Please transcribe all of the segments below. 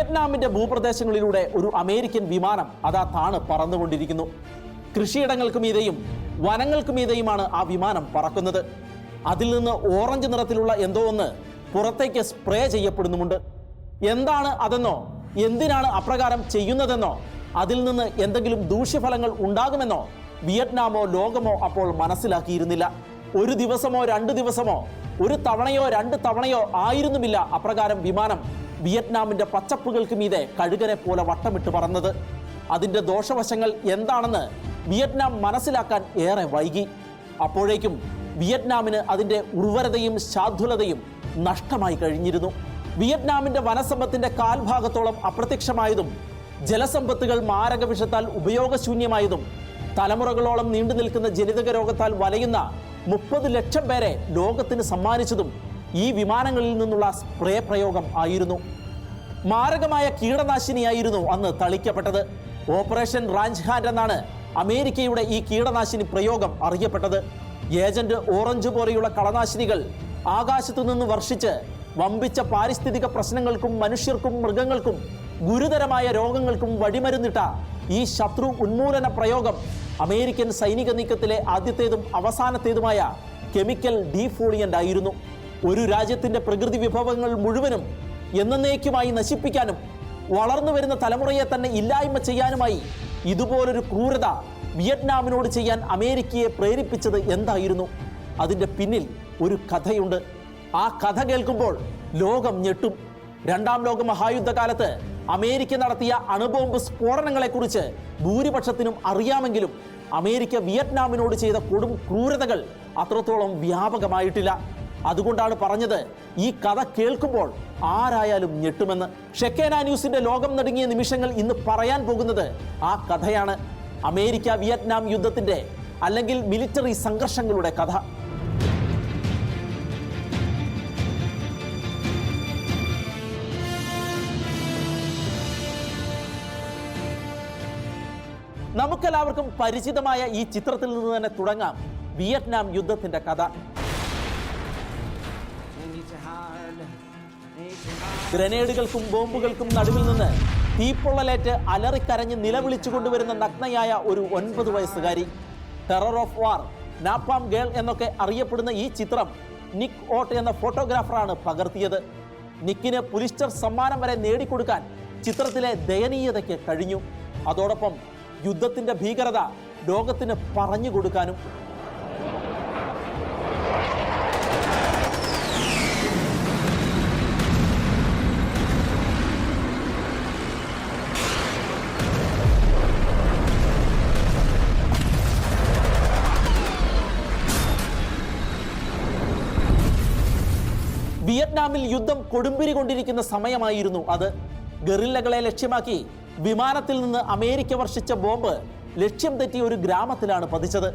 വിയറ്റ്നാമിന്റെ ഭൂപ്രദേശങ്ങളിലൂടെ ഒരു അമേരിക്കൻ വിമാനം അതാ താണ് പറന്നുകൊണ്ടിരിക്കുന്നു. കൃഷിയിടങ്ങൾക്ക് മീതെയും വനങ്ങൾക്ക് മീതെയുമാണ് ആ വിമാനം പറക്കുന്നത്. അതിൽ നിന്ന് ഓറഞ്ച് നിറത്തിലുള്ള എന്തോ ഒന്ന് പുറത്തേക്ക് സ്പ്രേ ചെയ്യപ്പെടുന്നുമുണ്ട്. എന്താണ് അതെന്നോ? എന്തിനാണ് അപ്രകാരം ചെയ്യുന്നതെന്നോ? അതിൽ നിന്ന് എന്തെങ്കിലും ദൂഷ്യഫലങ്ങൾ ഉണ്ടാകുമെന്നോ? വിയറ്റ്നാമോ ലോകമോ അപ്പോൾ മനസ്സിലാക്കിയിരുന്നില്ല. ഒരു ദിവസമോ രണ്ട് ദിവസമോ ഒരു തവണയോ രണ്ട് തവണയോ ആയിരുന്നുമില്ല അപ്രകാരം വിമാനം വിയറ്റ്നാമിന്റെ പച്ചപ്പുകൾക്ക് മീതെ കഴുകനെ പോലെ വട്ടമിട്ട് പറന്നത്. അതിന്റെ ദോഷവശങ്ങൾ എന്താണെന്ന് വിയറ്റ്നാം മനസ്സിലാക്കാൻ ഏറെ വൈകി. അപ്പോഴേക്കും വിയറ്റ്നാമിന് അതിന്റെ ഉർവരതയും ശാദ്വലതയും നഷ്ടമായി കഴിഞ്ഞിരുന്നു. വിയറ്റ്നാമിന്റെ വനസമ്പത്തിന്റെ കാൽഭാഗത്തോളം അപ്രത്യക്ഷമായതും ജലസമ്പത്തുകൾ മാരകവിഷത്താൽ ഉപയോഗശൂന്യമായതും തലമുറകളോളം നീണ്ടു നിൽക്കുന്ന ജനിതക രോഗത്താൽ വലയുന്ന മുപ്പത് ലക്ഷം പേരെ ലോകത്തിന് സമ്മാനിച്ചതും ഈ വിമാനങ്ങളിൽ നിന്നുള്ള സ്പ്രേ പ്രയോഗം ആയിരുന്നു. മാരകമായ കീടനാശിനിയായിരുന്നു അന്ന് തളിക്കപ്പെട്ടത്. ഓപ്പറേഷൻ റാഞ്ച് ഹാൻഡ് എന്നാണ് അമേരിക്കയുടെ ഈ കീടനാശിനി പ്രയോഗം അറിയപ്പെട്ടത്. ഏജന്റ് ഓറഞ്ച് പോലെയുള്ള കളനാശിനികൾ ആകാശത്തു നിന്ന് വർഷിച്ച് വമ്പിച്ച പാരിസ്ഥിതിക പ്രശ്നങ്ങൾക്കും മനുഷ്യർക്കും മൃഗങ്ങൾക്കും ഗുരുതരമായ രോഗങ്ങൾക്കും വഴിമരുന്നിട്ട ഈ ശത്രു ഉന്മൂലന പ്രയോഗം അമേരിക്കൻ സൈനിക നീക്കത്തിലെ ആദ്യത്തേതും അവസാനത്തേതുമായ കെമിക്കൽ ഡീഫോളിയന്റ് ആയിരുന്നു. ഒരു രാജ്യത്തിന്റെ പ്രകൃതി വിഭവങ്ങൾ മുഴുവനും എന്നേക്കുമായി നശിപ്പിക്കാനും വളർന്നു വരുന്ന തലമുറയെ തന്നെ ഇല്ലായ്മ ചെയ്യാനുമായി ഇതുപോലൊരു ക്രൂരത വിയറ്റ്നാമിനോട് ചെയ്യാൻ അമേരിക്കയെ പ്രേരിപ്പിച്ചത് എന്തായിരുന്നു? അതിന്റെ പിന്നിൽ ഒരു കഥയുണ്ട്. ആ കഥ കേൾക്കുമ്പോൾ ലോകം ഞെട്ടും. രണ്ടാം ലോക മഹായുദ്ധകാലത്ത് അമേരിക്ക നടത്തിയ അണുബോംബ് സ്ഫോടനങ്ങളെക്കുറിച്ച് ഭൂരിപക്ഷത്തിനും അറിയാമെങ്കിലും അമേരിക്ക വിയറ്റ്നാമിനോട് ചെയ്ത കൊടും ക്രൂരതകൾ അത്രത്തോളം വ്യാപകമായിട്ടില്ല. അതുകൊണ്ടാണ് പറഞ്ഞത് ഈ കഥ കേൾക്കുമ്പോൾ ആരായാലും ഞെട്ടുമെന്ന്. ഷെക്കേന ന്യൂസിന്റെ ലോകം നടുങ്ങിയ നിമിഷങ്ങൾ ഇന്ന് പറയാൻ പോകുന്നത് ആ കഥയാണ്. അമേരിക്ക വിയറ്റ്നാം യുദ്ധത്തിന്റെ അല്ലെങ്കിൽ മിലിറ്ററി സംഘർഷങ്ങളുടെ കഥ. നമുക്കെല്ലാവർക്കും പരിചിതമായ ഈ ചിത്രത്തിൽ നിന്ന് തന്നെ തുടങ്ങാം വിയറ്റ്നാം യുദ്ധത്തിന്റെ കഥ. ഗ്രനേഡുകൾക്കും ബോംബുകൾക്കും നടുവിൽ നിന്ന് തീപ്പൊള്ളലേറ്റ് അലറിക്കരഞ്ഞ് നിലവിളിച്ചു കൊണ്ടുവരുന്ന നഗ്നയായ ഒരു ഒൻപത് വയസ്സുകാരി. Terror of war napalm girl എന്നൊക്കെ അറിയപ്പെടുന്ന ഈ ചിത്രം നിക്ക് ഓട്ട് എന്ന ഫോട്ടോഗ്രാഫറാണ് പകർത്തിയത്. നിക്കിന് പുലിസ്റ്റർ സമ്മാനം വരെ നേടിക്കൊടുക്കാൻ ചിത്രത്തിലെ ദയനീയതയ്ക്ക് കഴിഞ്ഞു. അതോടൊപ്പം യുദ്ധത്തിന്റെ ഭീകരത ലോകത്തിന് പറഞ്ഞു കൊടുക്കാനും വിയറ്റ്നാമിൽ യുദ്ധം കൊടുമ്പിരി കൊണ്ടിരിക്കുന്ന സമയമായിരുന്നു അത്. ഗറില്ലകളെ ലക്ഷ്യമാക്കി വിമാനത്തിൽ നിന്ന് അമേരിക്ക വർഷിച്ച ബോംബ് ലക്ഷ്യം തെറ്റിയ ഒരു ഗ്രാമത്തിലാണ് പതിച്ചത്.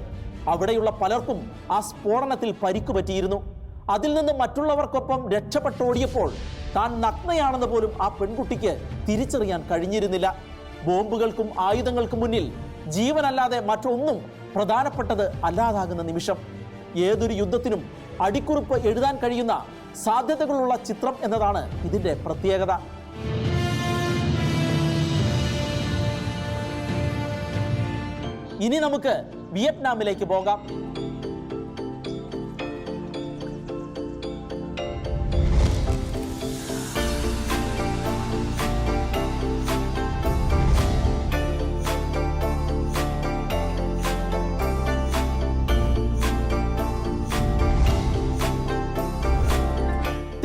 അവിടെയുള്ള പലർക്കും ആ സ്ഫോടനത്തിൽ പരിക്കു പറ്റിയിരുന്നു. അതിൽ നിന്ന് മറ്റുള്ളവർക്കൊപ്പം രക്ഷപ്പെട്ടോടിയപ്പോൾ താൻ നഗ്നയാണെന്ന് പോലും ആ പെൺകുട്ടിക്ക് തിരിച്ചറിയാൻ കഴിഞ്ഞിരുന്നില്ല. ബോംബുകൾക്കും ആയുധങ്ങൾക്കും മുന്നിൽ ജീവനല്ലാതെ മറ്റൊന്നും പ്രധാനപ്പെട്ടത് അല്ലാതാകുന്ന നിമിഷം. ഏതൊരു യുദ്ധത്തിനും അടിക്കുറിപ്പ് എഴുതാൻ കഴിയുന്ന സാധ്യതകളുള്ള ചിത്രം എന്നതാണ് ഇതിന്റെ പ്രത്യേകത. ഇനി നമുക്ക് വിയറ്റ്നാമിലേക്ക് പോകാം.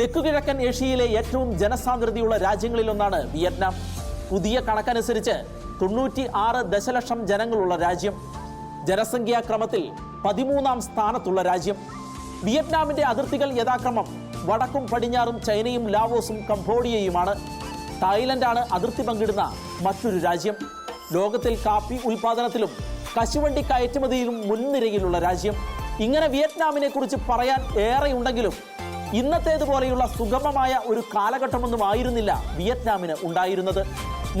തെക്കുകിഴക്കൻ ഏഷ്യയിലെ ഏറ്റവും ജനസാന്ദ്രതയുള്ള രാജ്യങ്ങളിലൊന്നാണ് വിയറ്റ്നാം. പുതിയ കണക്കനുസരിച്ച് തൊണ്ണൂറ്റി ആറ് ദശലക്ഷം ജനങ്ങളുള്ള രാജ്യം. ജനസംഖ്യാക്രമത്തിൽ പതിമൂന്നാം സ്ഥാനത്തുള്ള രാജ്യം. വിയറ്റ്നാമിന്റെ അതിർത്തികൾ യഥാക്രമം വടക്കും പടിഞ്ഞാറും ചൈനയും ലാവോസും കംബോഡിയയുമാണ്. തായ്ലൻഡാണ് അതിർത്തി പങ്കിടുന്ന മറ്റൊരു രാജ്യം. ലോകത്തിൽ കാപ്പി ഉൽപാദനത്തിലും കശുവണ്ടി കയറ്റുമതിയിലും മുൻനിരയിലുള്ള രാജ്യം. ഇങ്ങനെ വിയറ്റ്നാമിനെ കുറിച്ച് പറയാൻ ഏറെയുണ്ടെങ്കിലും ഇന്നത്തേതുപോലെയുള്ള സുഗമമായ ഒരു കാലഘട്ടമൊന്നും ആയിരുന്നില്ല വിയറ്റ്നാമിന് ഉണ്ടായിരുന്നത്.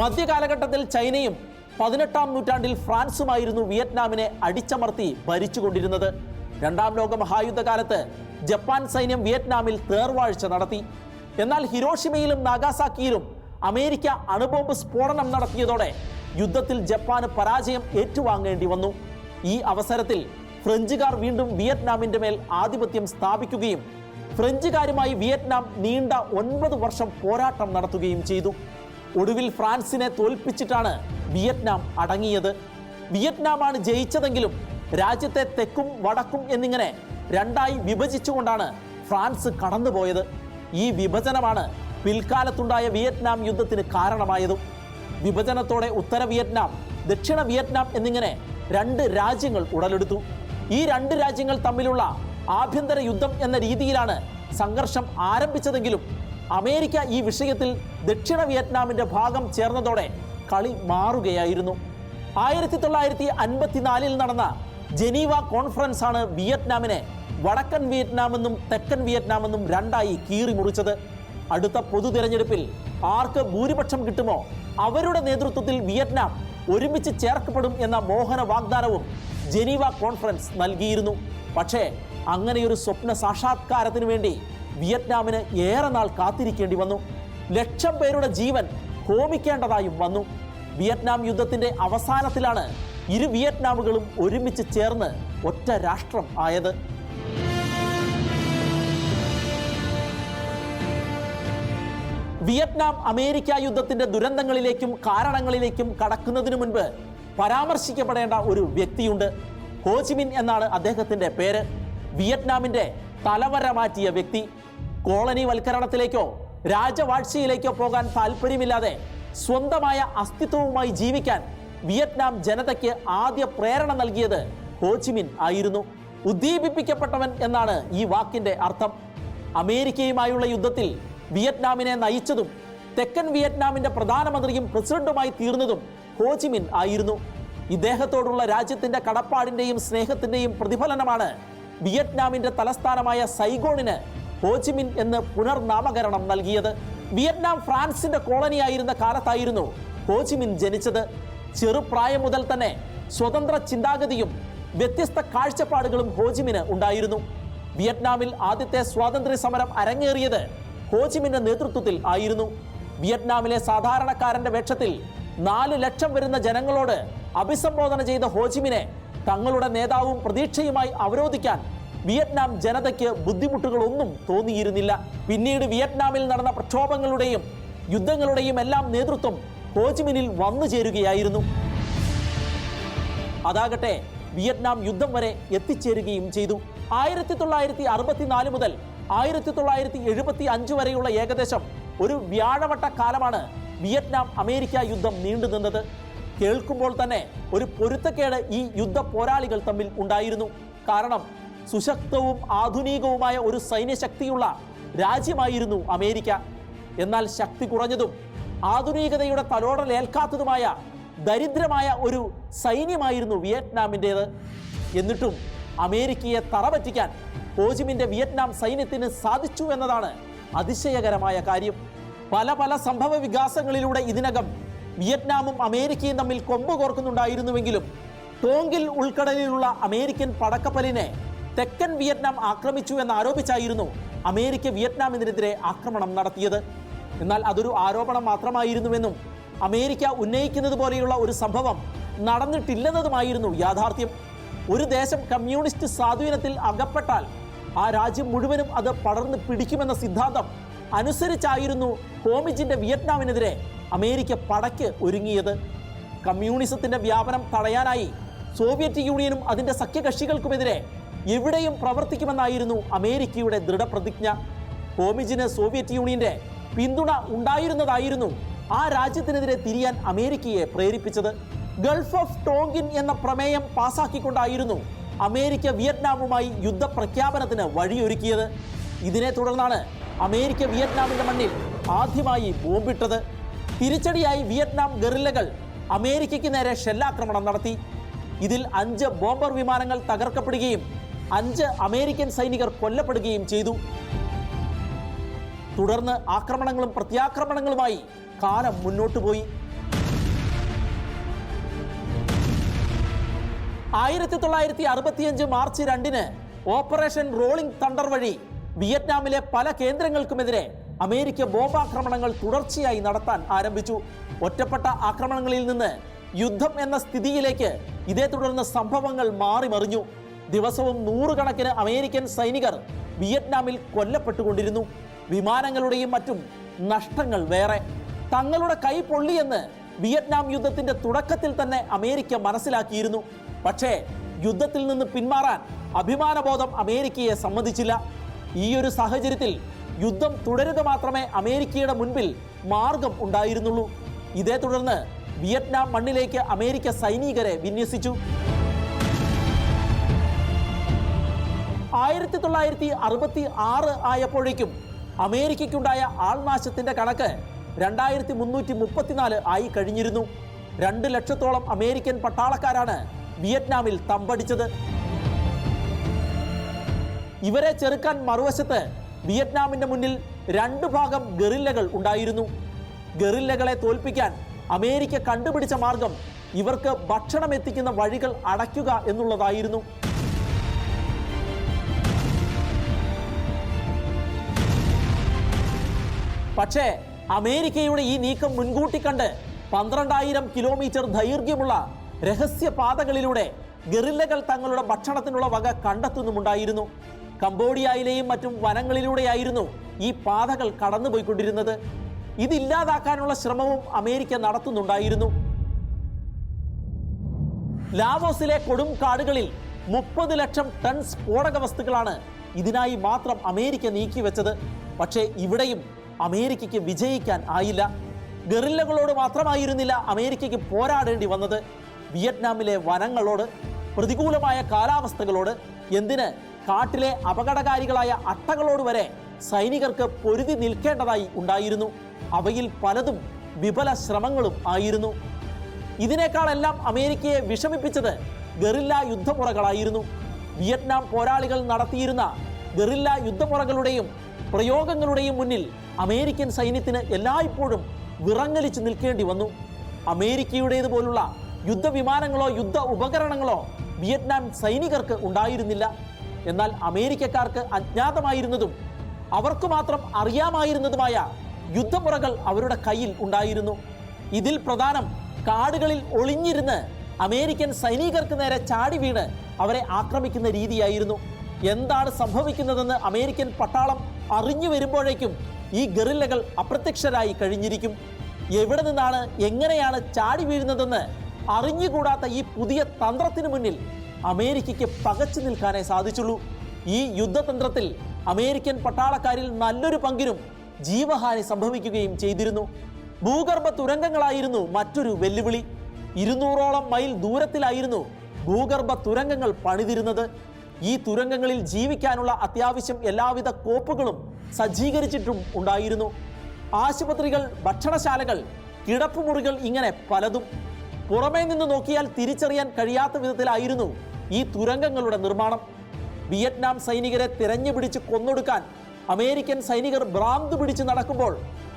മധ്യകാലഘട്ടത്തിൽ ചൈനയും പതിനെട്ടാം നൂറ്റാണ്ടിൽ ഫ്രാൻസുമായിരുന്നു വിയറ്റ്നാമിനെ അടിച്ചമർത്തി ഭരിച്ചുകൊണ്ടിരുന്നത്. രണ്ടാം ലോക മഹായുദ്ധകാലത്ത് ജപ്പാൻ സൈന്യം വിയറ്റ്നാമിൽ തേർവാഴ്ച നടത്തി. എന്നാൽ ഹിരോഷിമയിലും നാഗാസാക്കിയിലും അമേരിക്ക അണുബോംബ് സ്ഫോടനം നടത്തിയതോടെ യുദ്ധത്തിൽ ജപ്പാന് പരാജയം ഏറ്റുവാങ്ങേണ്ടി വന്നു. ഈ അവസരത്തിൽ ഫ്രഞ്ചുകാർ വീണ്ടും വിയറ്റ്നാമിന്റെ മേൽ ആധിപത്യം സ്ഥാപിക്കുകയും ഫ്രഞ്ചുകാരുമായി വിയറ്റ്നാം നീണ്ട ഒൻപത് വർഷം പോരാട്ടം നടത്തുകയും ചെയ്തു. ഒടുവിൽ ഫ്രാൻസിനെ തോൽപ്പിച്ചിട്ടാണ് വിയറ്റ്നാം അടങ്ങിയത്. വിയറ്റ്നാമാണ് ജയിച്ചതെങ്കിലും രാജ്യത്തെ തെക്കും വടക്കും എന്നിങ്ങനെ രണ്ടായി വിഭജിച്ചുകൊണ്ടാണ് ഫ്രാൻസ് കടന്നുപോയത്. ഈ വിഭജനമാണ് പിൽക്കാലത്തുണ്ടായ വിയറ്റ്നാം യുദ്ധത്തിന് കാരണമായതും. വിഭജനത്തോടെ ഉത്തര വിയറ്റ്നാം ദക്ഷിണ വിയറ്റ്നാം എന്നിങ്ങനെ രണ്ട് രാജ്യങ്ങൾ ഉടലെടുത്തു. ഈ രണ്ട് രാജ്യങ്ങൾ തമ്മിലുള്ള ആഭ്യന്തര യുദ്ധം എന്ന രീതിയിലാണ് സംഘർഷം ആരംഭിച്ചതെങ്കിലും അമേരിക്ക ഈ വിഷയത്തിൽ ദക്ഷിണ വിയറ്റ്നാമിന്റെ ഭാഗം ചേർന്നതോടെ കളി മാറുകയായിരുന്നു. ആയിരത്തി തൊള്ളായിരത്തി അൻപത്തിനാലിൽ നടന്ന ജനീവ കോൺഫറൻസ് ആണ് വിയറ്റ്നാമിനെ വടക്കൻ വിയറ്റ്നാമെന്നും തെക്കൻ വിയറ്റ്നാമെന്നും രണ്ടായി കീറി മുറിച്ചത്. അടുത്ത പൊതു തിരഞ്ഞെടുപ്പിൽ ആർക്ക് ഭൂരിപക്ഷം കിട്ടുമോ അവരുടെ നേതൃത്വത്തിൽ വിയറ്റ്നാം ഒരുമിച്ച് ചേർക്കപ്പെടും എന്ന മോഹന വാഗ്ദാനവും ജനീവ കോൺഫറൻസ് നൽകിയിരുന്നു. പക്ഷേ അങ്ങനെയൊരു സ്വപ്ന സാക്ഷാത്കാരത്തിന് വേണ്ടി വിയറ്റ്നാമിന് ഏറെ നാൾ കാത്തിരിക്കേണ്ടി വന്നു. ലക്ഷം പേരുടെ ജീവൻ ഹോമിക്കേണ്ടതായും വന്നു. വിയറ്റ്നാം യുദ്ധത്തിന്റെ അവസാനത്തിലാണ് ഇരു വിയറ്റ്നാമുകളും ഒരുമിച്ച് ചേർന്ന് ഒറ്റ രാഷ്ട്രം ആയത്. വിയറ്റ്നാം അമേരിക്ക യുദ്ധത്തിന്റെ ദുരന്തങ്ങളിലേക്കും കാരണങ്ങളിലേക്കും കടക്കുന്നതിനു മുൻപ് പരാമർശിക്കപ്പെടേണ്ട ഒരു വ്യക്തിയുണ്ട്. ഹോജിമിൻ എന്നാണ് അദ്ദേഹത്തിന്റെ പേര്. വിയറ്റ്നാമിന്റെ തലവര മാറ്റിയ വ്യക്തി കോളനി വൽക്കരണത്തിലേക്കോ രാജവാഴ്ചയിലേക്കോ പോകാൻ താല്പര്യമില്ലാതെ സ്വന്തമായ അസ്തിത്വവുമായി ജീവിക്കാൻ വിയറ്റ്നാം ജനതയ്ക്ക് ആദ്യ പ്രേരണ നൽകിയത് ഹോച്ചിമിൻ ആയിരുന്നു. ഉദ്ദീപിപ്പിക്കപ്പെട്ടവൻ എന്നാണ് ഈ വാക്കിന്റെ അർത്ഥം. അമേരിക്കയുമായുള്ള യുദ്ധത്തിൽ വിയറ്റ്നാമിനെ നയിച്ചതും തെക്കൻ വിയറ്റ്നാമിന്റെ പ്രധാനമന്ത്രിയും പ്രസിഡന്റുമായി തീർന്നതും ഹോച്ചിമിൻ ആയിരുന്നു. ഇദ്ദേഹത്തോടുള്ള രാജ്യത്തിന്റെ കടപ്പാടിന്റെയും സ്നേഹത്തിന്റെയും പ്രതിഫലനമാണ് വിയറ്റ്നാമിന്റെ തലസ്ഥാനമായ സൈഗോണിന് ഹോജിമിൻ എന്ന് പുനർനാമകരണം നൽകിയത് വിയറ്റ്നാം ഫ്രാൻസിന്റെ കോളനിയായിരുന്ന കാലത്തായിരുന്നു. ഹോജിമിൻ ജനിച്ചത് ചെറുപ്രായം മുതൽ തന്നെ സ്വതന്ത്ര ചിന്താഗതിയും വ്യത്യസ്ത കാഴ്ചപ്പാടുകളും ഹോജിമിന് ഉണ്ടായിരുന്നു. വിയറ്റ്നാമിൽ ആദ്യത്തെ സ്വാതന്ത്ര്യ സമരം അരങ്ങേറിയത് ഹോജിമിന്റെ നേതൃത്വത്തിൽ ആയിരുന്നു. വിയറ്റ്നാമിലെ സാധാരണക്കാരന്റെ വേഷത്തിൽ നാല് ലക്ഷം വരുന്ന ജനങ്ങളോട് അഭിസംബോധന ചെയ്ത ഹോജിമിനെ തങ്ങളുടെ നേതാവും പ്രതീക്ഷയുമായി അവരോധിക്കാൻ വിയറ്റ്നാം ജനതയ്ക്ക് ബുദ്ധിമുട്ടുകളൊന്നും തോന്നിയിരുന്നില്ല. പിന്നീട് വിയറ്റ്നാമിൽ നടന്ന പ്രക്ഷോഭങ്ങളുടെയും യുദ്ധങ്ങളുടെയും എല്ലാം നേതൃത്വം ഹോജിമിനിൽ വന്നു ചേരുകയായിരുന്നു. അതാകട്ടെ വിയറ്റ്നാം യുദ്ധം വരെ എത്തിച്ചേരുകയും ചെയ്തു. ആയിരത്തി തൊള്ളായിരത്തി അറുപത്തിനാല് മുതൽ ആയിരത്തി തൊള്ളായിരത്തി എഴുപത്തി അഞ്ച് വരെയുള്ള ഏകദേശം ഒരു വ്യാഴവട്ട കാലമാണ് വിയറ്റ്നാം അമേരിക്ക യുദ്ധം നീണ്ടുനിന്നത്. കേൾക്കുമ്പോൾ തന്നെ ഒരു പൊരുത്തക്കേട് ഈ യുദ്ധ പോരാളികൾ തമ്മിൽ ഉണ്ടായിരുന്നു. കാരണം സുശക്തവും ആധുനികവുമായ ഒരു സൈന്യശക്തിയുള്ള രാജ്യമായിരുന്നു അമേരിക്ക. എന്നാൽ ശക്തി കുറഞ്ഞതും ആധുനികതയുടെ തലോടലേൽക്കാത്തതുമായ ദരിദ്രമായ ഒരു സൈന്യമായിരുന്നു വിയറ്റ്നാമിന്റേത്. എന്നിട്ടും അമേരിക്കയെ തറപറ്റിക്കാൻ ഹോജിമിന്റെ വിയറ്റ്നാം സൈന്യത്തിന് സാധിച്ചു എന്നതാണ് അതിശയകരമായ കാര്യം. പല പല സംഭവ വികാസങ്ങളിലൂടെ ഇതിനകം വിയറ്റ്നാമും അമേരിക്കയും തമ്മിൽ കൊമ്പ് കോർക്കുന്നുണ്ടായിരുന്നുവെങ്കിലും ടോങ്കിൽ ഉൾക്കടലിലുള്ള അമേരിക്കൻ പടക്കപ്പലിനെ തെക്കൻ വിയറ്റ്നാം ആക്രമിച്ചു എന്ന് ആരോപിച്ചായിരുന്നു അമേരിക്ക വിയറ്റ്നാമിനെതിരെ ആക്രമണം നടത്തിയത്. എന്നാൽ അതൊരു ആരോപണം മാത്രമായിരുന്നുവെന്നും അമേരിക്ക ഉന്നയിക്കുന്നത് പോലെയുള്ള ഒരു സംഭവം നടന്നിട്ടില്ലെന്നതുമായിരുന്നു യാഥാർത്ഥ്യം. ഒരു ദേശം കമ്മ്യൂണിസ്റ്റ് സ്വാധീനത്തിൽ അകപ്പെട്ടാൽ ആ രാജ്യം മുഴുവനും അത് പടർന്ന് പിടിക്കുമെന്ന സിദ്ധാന്തം അനുസരിച്ചായിരുന്നു ഹോമിജിന്റെ വിയറ്റ്നാമിനെതിരെ അമേരിക്ക പടയ്ക്ക് ഒരുങ്ങിയത്. കമ്മ്യൂണിസത്തിന്റെ വ്യാപനം തടയാനായി സോവിയറ്റ് യൂണിയനും അതിന്റെ സഖ്യകക്ഷികൾക്കുമെതിരെ എവിടെയും പ്രവർത്തിക്കുമെന്നായിരുന്നു അമേരിക്കയുടെ ദൃഢപ്രതിജ്ഞ. ഹോമിജിന് സോവിയറ്റ് യൂണിയന്റെ പിന്തുണ ഉണ്ടായിരുന്നതായിരുന്നു ആ രാജ്യത്തിനെതിരെ തിരിയാൻ അമേരിക്കയെ പ്രേരിപ്പിച്ചത്. ഗൾഫ് ഓഫ് ടോങ്കിൻ എന്ന പ്രമേയം പാസാക്കിക്കൊണ്ടായിരുന്നു അമേരിക്ക വിയറ്റ്നാമുമായി യുദ്ധപ്രഖ്യാപനത്തിന് വഴിയൊരുക്കിയത്. ഇതിനെ തുടർന്നാണ് അമേരിക്ക വിയറ്റ്നാമിന്റെ മണ്ണിൽ ആദ്യമായി ബോംബിട്ടത്. തിരിച്ചടിയായി വിയറ്റ്നാം ഗറില്ലകൾ അമേരിക്കയ്ക്ക് നേരെ ഷെല്ലാക്രമണം നടത്തി. ഇതിൽ അഞ്ച് ബോംബർ വിമാനങ്ങൾ തകർക്കപ്പെടുകയും അഞ്ച് അമേരിക്കൻ സൈനികർ കൊല്ലപ്പെടുകയും ചെയ്തു. തുടർന്ന് ആക്രമണങ്ങളും പ്രത്യാക്രമണങ്ങളുമായി കാലം മുന്നോട്ടു പോയി. ആയിരത്തി തൊള്ളായിരത്തി അറുപത്തിയഞ്ച് മാർച്ച് രണ്ടിന് ഓപ്പറേഷൻ റോളിംഗ് തണ്ടർ വഴി വിയറ്റ്നാമിലെ പല കേന്ദ്രങ്ങൾക്കുമെതിരെ അമേരിക്ക ബോംബാക്രമണങ്ങൾ തുടർച്ചയായി നടത്താൻ ആരംഭിച്ചു. ഒറ്റപ്പെട്ട ആക്രമണങ്ങളിൽ നിന്ന് യുദ്ധം എന്ന സ്ഥിതിയിലേക്ക് ഇതേ തുടർന്ന് സംഭവങ്ങൾ മാറിമറിഞ്ഞു. ദിവസവും നൂറുകണക്കിന് അമേരിക്കൻ സൈനികർ വിയറ്റ്നാമിൽ കൊല്ലപ്പെട്ടുകൊണ്ടിരുന്നു. വിമാനങ്ങളുടെയും മറ്റും നഷ്ടങ്ങൾ വേറെ. തങ്ങളുടെ കൈ പൊള്ളിയെന്ന് വിയറ്റ്നാം യുദ്ധത്തിന്റെ തുടക്കത്തിൽ തന്നെ അമേരിക്ക മനസ്സിലാക്കിയിരുന്നു. പക്ഷേ യുദ്ധത്തിൽ നിന്ന് പിന്മാറാൻ അഭിമാനബോധം അമേരിക്കയെ സമ്മതിച്ചില്ല. ഈ ഒരു സാഹചര്യത്തിൽ യുദ്ധം തുടരുക മാത്രമേ അമേരിക്കയുടെ മുൻപിൽ മാർഗം ഉണ്ടായിരുന്നുള്ളൂ. ഇതേ തുടർന്ന് വിയറ്റ്നാം മണ്ണിലേക്ക് അമേരിക്ക സൈനികരെ വിന്യസിച്ചു. ആയിരത്തി തൊള്ളായിരത്തി അറുപത്തി ആറ് ആയപ്പോഴേക്കും അമേരിക്കയ്ക്കുണ്ടായ ആൾനാശത്തിന്റെ കണക്ക് രണ്ടായിരത്തി മുന്നൂറ്റി മുപ്പത്തിനാല് ആയി കഴിഞ്ഞിരുന്നു. രണ്ട് ലക്ഷത്തോളം അമേരിക്കൻ പട്ടാളക്കാരാണ് വിയറ്റ്നാമിൽ തമ്പടിച്ചത്. ഇവരെ ചെറുക്കാൻ മറുവശത്ത് വിയറ്റ്നാമിന്റെ മുന്നിൽ രണ്ടു ഭാഗം ഗറില്ലകൾ ഉണ്ടായിരുന്നു. ഗറില്ലകളെ തോൽപ്പിക്കാൻ അമേരിക്ക കണ്ടുപിടിച്ച മാർഗം ഇവർക്ക് ഭക്ഷണം എത്തിക്കുന്ന വഴികൾ അടയ്ക്കുക എന്നുള്ളതായിരുന്നു. പക്ഷേ അമേരിക്കയുടെ ഈ നീക്കം മുൻകൂട്ടി കണ്ട് പന്ത്രണ്ടായിരം കിലോമീറ്റർ ദൈർഘ്യമുള്ള രഹസ്യ പാതകളിലൂടെ ഗറില്ലകൾ തങ്ങളുടെ ഭക്ഷണത്തിനുള്ള വക കണ്ടെത്തുന്നുമുണ്ടായിരുന്നു. കംബോഡിയയിലെയും മറ്റും വനങ്ങളിലൂടെയായിരുന്നു ഈ പാതകൾ കടന്നുപോയിക്കൊണ്ടിരുന്നത്. ഇതില്ലാതാക്കാനുള്ള ശ്രമവും അമേരിക്ക നടത്തുന്നുണ്ടായിരുന്നു. ലാവോസിലെ കൊടും കാടുകളിൽ മുപ്പത് ലക്ഷം ടൺ സ്ഫോടക വസ്തുക്കളാണ് ഇതിനായി മാത്രം അമേരിക്ക നീക്കിവെച്ചത്. പക്ഷേ ഇവിടെയും അമേരിക്കയ്ക്ക് വിജയിക്കാൻ ആയില്ല. ഗറില്ലകളോട് മാത്രമായിരുന്നില്ല അമേരിക്കയ്ക്ക് പോരാടേണ്ടി വന്നത്. വിയറ്റ്നാമിലെ വനങ്ങളോട് പ്രതികൂലമായ കാലാവസ്ഥകളോട്. എന്തിന് കാട്ടിലെ അപകടകാരികളായ അട്ടകളോട് വരെ സൈനികർക്ക് പൊരുതി നിൽക്കേണ്ടതായി ഉണ്ടായിരുന്നു. അവയിൽ പലതും വിഫല ശ്രമങ്ങളും ആയിരുന്നു. ഇതിനേക്കാളെല്ലാം അമേരിക്കയെ വിഷമിപ്പിച്ചത് ഗറില്ല യുദ്ധമുറകളായിരുന്നു വിയറ്റ്നാം പോരാളികൾ നടത്തിയിരുന്ന ഗറില്ല യുദ്ധമുറകളുടെയും പ്രയോഗങ്ങളുടെയും മുന്നിൽ അമേരിക്കൻ സൈന്യത്തിന് എല്ലായ്പ്പോഴും വിറങ്ങലിച്ചു നിൽക്കേണ്ടി വന്നു. അമേരിക്കയുടേതുപോലുള്ള യുദ്ധവിമാനങ്ങളോ യുദ്ധ ഉപകരണങ്ങളോ വിയറ്റ്നാം സൈനികർക്ക് ഉണ്ടായിരുന്നില്ല. എന്നാൽ അമേരിക്കക്കാർക്ക് അജ്ഞാതമായിരുന്നതും അവർക്ക് മാത്രം അറിയാമായിരുന്നതുമായ യുദ്ധമുറകൾ അവരുടെ കയ്യിൽ ഉണ്ടായിരുന്നു. ഇതിൽ പ്രധാനം കാടുകളിൽ ഒളിഞ്ഞിരുന്ന് അമേരിക്കൻ സൈനികർക്ക് നേരെ ചാടി വീണ് അവരെ ആക്രമിക്കുന്ന രീതിയായിരുന്നു. എന്താണ് സംഭവിക്കുന്നതെന്ന് അമേരിക്കൻ പട്ടാളം അറിഞ്ഞു വരുമ്പോഴേക്കും ഈ ഗറില്ലകൾ അപ്രത്യക്ഷരായി കഴിഞ്ഞിരിക്കും. എവിടെ നിന്നാണ് എങ്ങനെയാണ് ചാടി വീഴുന്നതെന്ന് അറിഞ്ഞുകൂടാത്ത ഈ പുതിയ തന്ത്രത്തിന് മുന്നിൽ അമേരിക്കയ്ക്ക് പകച്ചു നിൽക്കാനേ സാധിച്ചുള്ളൂ. ഈ യുദ്ധതന്ത്രത്തിൽ അമേരിക്കൻ പട്ടാളക്കാരിൽ നല്ലൊരു പങ്കിനും ജീവഹാനി സംഭവിക്കുകയും ചെയ്തിരുന്നു. ഭൂഗർഭ തുരങ്കങ്ങളായിരുന്നു മറ്റൊരു വെല്ലുവിളി. ഇരുന്നൂറോളം മൈൽ ദൂരത്തിലായിരുന്നു ഭൂഗർഭ തുരങ്കങ്ങൾ പണിതിരുന്നത്. ഈ തുരങ്കങ്ങളിൽ ജീവിക്കാനുള്ള അത്യാവശ്യം എല്ലാവിധ കോപ്പുകളും സജ്ജീകരിച്ചിട്ടും ഉണ്ടായിരുന്നു. ആശുപത്രികൾ ഭക്ഷണശാലകൾ കിടപ്പുമുറികൾ ഇങ്ങനെ പലതും. പുറമേ നിന്ന് നോക്കിയാൽ തിരിച്ചറിയാൻ കഴിയാത്ത വിധത്തിലായിരുന്നു ഈ തുരങ്കങ്ങളുടെ നിർമ്മാണം വിയറ്റ്നാം സൈനികരെ തിരഞ്ഞു പിടിച്ച് കൊന്നൊടുക്കാൻ അമേരിക്കൻ സൈനികർ ഭ്രാന്ത് പിടിച്ച് നടക്കുമ്പോൾ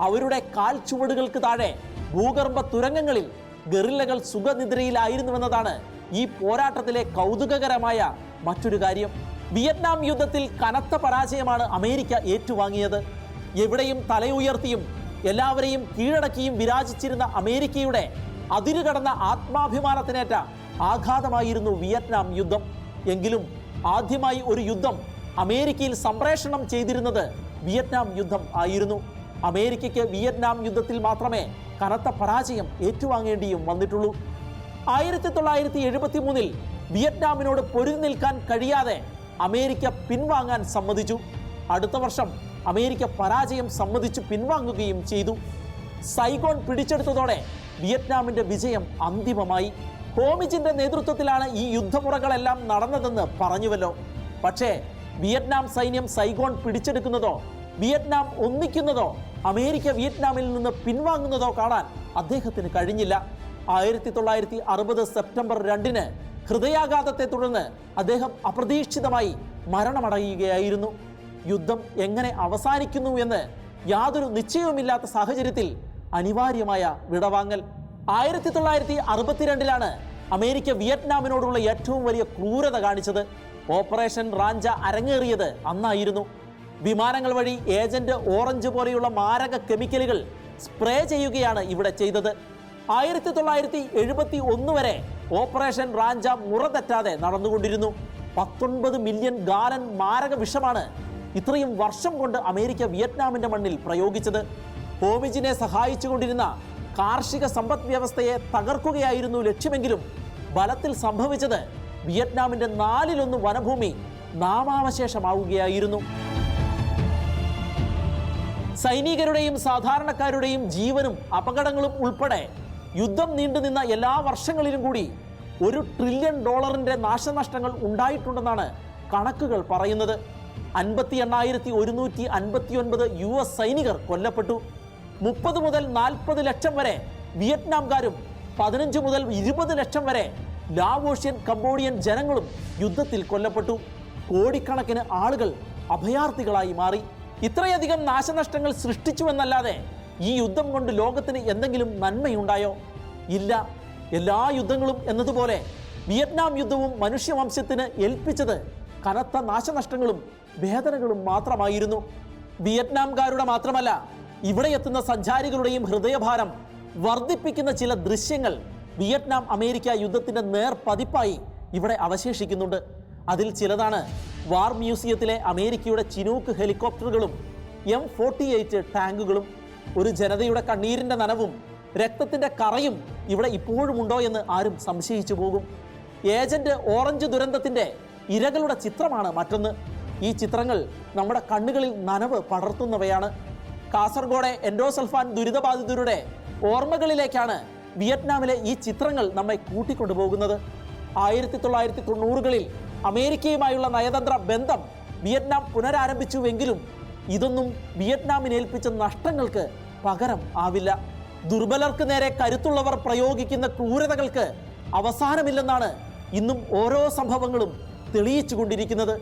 അവരുടെ കാൽ ചുവടുകൾക്ക് താഴെ ഭൂഗർഭ തുരങ്കങ്ങളിൽ ഗറില്ലകൾ സുഖനിദ്രയിലായിരുന്നുവെന്നതാണ് ഈ പോരാട്ടത്തിലെ കൗതുകകരമായ മറ്റൊരു കാര്യം. വിയറ്റ്നാം യുദ്ധത്തിൽ കനത്ത പരാജയമാണ് അമേരിക്ക ഏറ്റുവാങ്ങിയത്. എവിടെയും തലയുയർത്തിയും എല്ലാവരെയും കീഴടക്കിയും വിരാജിച്ചിരുന്ന അമേരിക്കയുടെ അതിരുകടന്ന ആത്മാഭിമാനത്തിനേറ്റ ആഘാതമായിരുന്നു വിയറ്റ്നാം യുദ്ധം. എങ്കിലും ആദ്യമായി ഒരു യുദ്ധം അമേരിക്കയിൽ സംപ്രേഷണം ചെയ്തിരുന്നത് വിയറ്റ്നാം യുദ്ധം ആയിരുന്നു. അമേരിക്കയ്ക്ക് വിയറ്റ്നാം യുദ്ധത്തിൽ മാത്രമേ കനത്ത പരാജയം ഏറ്റുവാങ്ങേണ്ടിയും വന്നിട്ടുള്ളൂ. ആയിരത്തി തൊള്ളായിരത്തി എഴുപത്തി മൂന്നിൽ വിയറ്റ്നാമിനോട് പൊരുതി നിൽക്കാൻ കഴിയാതെ അമേരിക്ക പിൻവാങ്ങാൻ സമ്മതിച്ചു. അടുത്ത വർഷം അമേരിക്ക പരാജയം സമ്മതിച്ചു പിൻവാങ്ങുകയും ചെയ്തു. സൈഗോൺ പിടിച്ചെടുത്തതോടെ വിയറ്റ്നാമിന്റെ വിജയം അന്തിമമായി. ഹോമിജിന്റെ നേതൃത്വത്തിലാണ് ഈ യുദ്ധമുറകളെല്ലാം നടന്നതെന്ന് പറഞ്ഞുവല്ലോ. പക്ഷേ വിയറ്റ്നാം സൈന്യം സൈഗോൺ പിടിച്ചെടുക്കുന്നതോ വിയറ്റ്നാം ഒന്നിക്കുന്നതോ അമേരിക്ക വിയറ്റ്നാമിൽ നിന്ന് പിൻവാങ്ങുന്നതോ കാണാൻ അദ്ദേഹത്തിന് കഴിഞ്ഞില്ല. ആയിരത്തി തൊള്ളായിരത്തി അറുപത് സെപ്റ്റംബർ രണ്ടിന് ഹൃദയാഘാതത്തെ തുടർന്ന് അദ്ദേഹം അപ്രതീക്ഷിതമായി മരണമടയുകയായിരുന്നു. യുദ്ധം എങ്ങനെ അവസാനിക്കുന്നു എന്ന് യാതൊരു നിശ്ചയവുമില്ലാത്ത സാഹചര്യത്തിൽ അനിവാര്യമായ വിടവാങ്ങൽ. ആയിരത്തി തൊള്ളായിരത്തി അറുപത്തിരണ്ടിലാണ് അമേരിക്ക വിയറ്റ്നാമിനോടുള്ള ഏറ്റവും വലിയ ക്രൂരത കാണിച്ചത്. ഓപ്പറേഷൻ റാഞ്ച അരങ്ങേറിയത് അന്നായിരുന്നു. വിമാനങ്ങൾ വഴി ഏജന്റ് ഓറഞ്ച് പോലെയുള്ള മാരക കെമിക്കലുകൾ സ്പ്രേ ചെയ്യുകയാണ് ഇവിടെ ചെയ്തത്. ആയിരത്തി തൊള്ളായിരത്തി എഴുപത്തി ഒന്ന് വരെ ഓപ്പറേഷൻ റാഞ്ച മുറ തെറ്റാതെ നടന്നുകൊണ്ടിരുന്നു. പത്തൊൻപത് മില്യൺ ഗാലൻ മാരക വിഷമാണ് ഇത്രയും വർഷം കൊണ്ട് അമേരിക്ക വിയറ്റ്നാമിന്റെ മണ്ണിൽ പ്രയോഗിച്ചത്. ഹോമിജിനെ സഹായിച്ചുകൊണ്ടിരുന്ന കാർഷിക സമ്പദ് വ്യവസ്ഥയെ തകർക്കുകയായിരുന്നു ലക്ഷ്യമെങ്കിലും ബലത്തിൽ സംഭവിച്ചത് വിയറ്റ്നാമിന്റെ നാലിലൊന്ന് വനഭൂമി നാമാവശേഷമാവുകയായിരുന്നു. സൈനികരുടെയും സാധാരണക്കാരുടെയും ജീവനും അപകടങ്ങളും ഉൾപ്പെടെ യുദ്ധം നീണ്ടുനിന്ന എല്ലാ വർഷങ്ങളിലും കൂടി ഒരു ട്രില്യൺ ഡോളറിന്റെ നാശനഷ്ടങ്ങൾ ഉണ്ടായിട്ടുണ്ടെന്നാണ് കണക്കുകൾ പറയുന്നത്. അൻപത്തി എണ്ണായിരത്തി ഒരുന്നൂറ്റി അൻപത്തി ഒൻപത് യു എസ് സൈനികർ കൊല്ലപ്പെട്ടു. മുപ്പത് മുതൽ നാൽപ്പത് ലക്ഷം വരെ വിയറ്റ്നാംകാരും പതിനഞ്ച് മുതൽ ഇരുപത് ലക്ഷം വരെ ലാവോഷ്യൻ കംബോഡിയൻ ജനങ്ങളും യുദ്ധത്തിൽ കൊല്ലപ്പെട്ടു. കോടിക്കണക്കിന് ആളുകൾ അഭയാർത്ഥികളായി മാറി. ഇത്രയധികം നാശനഷ്ടങ്ങൾ സൃഷ്ടിച്ചുവെന്നല്ലാതെ ഈ യുദ്ധം കൊണ്ട് ലോകത്തിന് എന്തെങ്കിലും നന്മയുണ്ടായോ? ഇല്ല. എല്ലാ യുദ്ധങ്ങളും എന്നതുപോലെ വിയറ്റ്നാം യുദ്ധവും മനുഷ്യവംശത്തിന് ഏൽപ്പിച്ചത് കനത്ത നാശനഷ്ടങ്ങളും വേദനകളും മാത്രമായിരുന്നു. വിയറ്റ്നാംകാരുടെ മാത്രമല്ല ഇവിടെ എത്തുന്ന സഞ്ചാരികളുടെയും ഹൃദയഭാരം വർദ്ധിപ്പിക്കുന്ന ചില ദൃശ്യങ്ങൾ വിയറ്റ്നാം അമേരിക്ക യുദ്ധത്തിന്റെ നേർ പതിപ്പായി ഇവിടെ അവശേഷിക്കുന്നുണ്ട്. അതിൽ ചിലതാണ് വാർ മ്യൂസിയത്തിലെ അമേരിക്കയുടെ ചിനൂക്ക് ഹെലികോപ്റ്ററുകളും എം ഫോർട്ടി എയ്റ്റ് ടാങ്കുകളും. ഒരു ജനതയുടെ കണ്ണീരിന്റെ നനവും രക്തത്തിന്റെ കറയും ഇവിടെ ഇപ്പോഴും ഉണ്ടോ എന്ന് ആരും സംശയിച്ചു പോകും. ഏജന്റ് ഓറഞ്ച് ദുരന്തത്തിന്റെ ഇരകളുടെ ചിത്രമാണ് മറ്റൊന്ന്. ഈ ചിത്രങ്ങൾ നമ്മുടെ കണ്ണുകളിൽ നനവ് പടർത്തുന്നവയാണ്. കാസർഗോഡെ എൻഡോസൽഫാൻ ദുരിതബാധിതരുടെ ഓർമ്മകളിലേക്കാണ് വിയറ്റ്നാമിലെ ഈ ചിത്രങ്ങൾ നമ്മെ കൂട്ടിക്കൊണ്ടുപോകുന്നത്. ആയിരത്തി തൊള്ളായിരത്തി തൊണ്ണൂറുകളിൽ അമേരിക്കയുമായുള്ള നയതന്ത്ര ബന്ധം വിയറ്റ്നാം പുനരാരംഭിച്ചുവെങ്കിലും ഇതൊന്നും വിയറ്റ്നാമിന് ഏൽപ്പിച്ച നഷ്ടങ്ങൾക്ക് പകരം ആവില്ല. ദുർബലർക്ക് നേരെ കരുത്തുള്ളവർ പ്രയോഗിക്കുന്ന ക്രൂരതകൾക്ക് അവസാനമില്ലെന്നാണ് ഇന്നും ഓരോ സംഭവങ്ങളും തെളിയിച്ചുകൊണ്ടിരിക്കുന്നത്.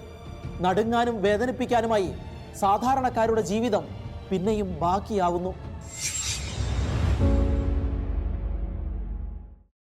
നടുങ്ങാനും വേദനിപ്പിക്കാനുമായി സാധാരണക്കാരുടെ ജീവിതം പിന്നെയും ബാക്കിയാവുന്നു.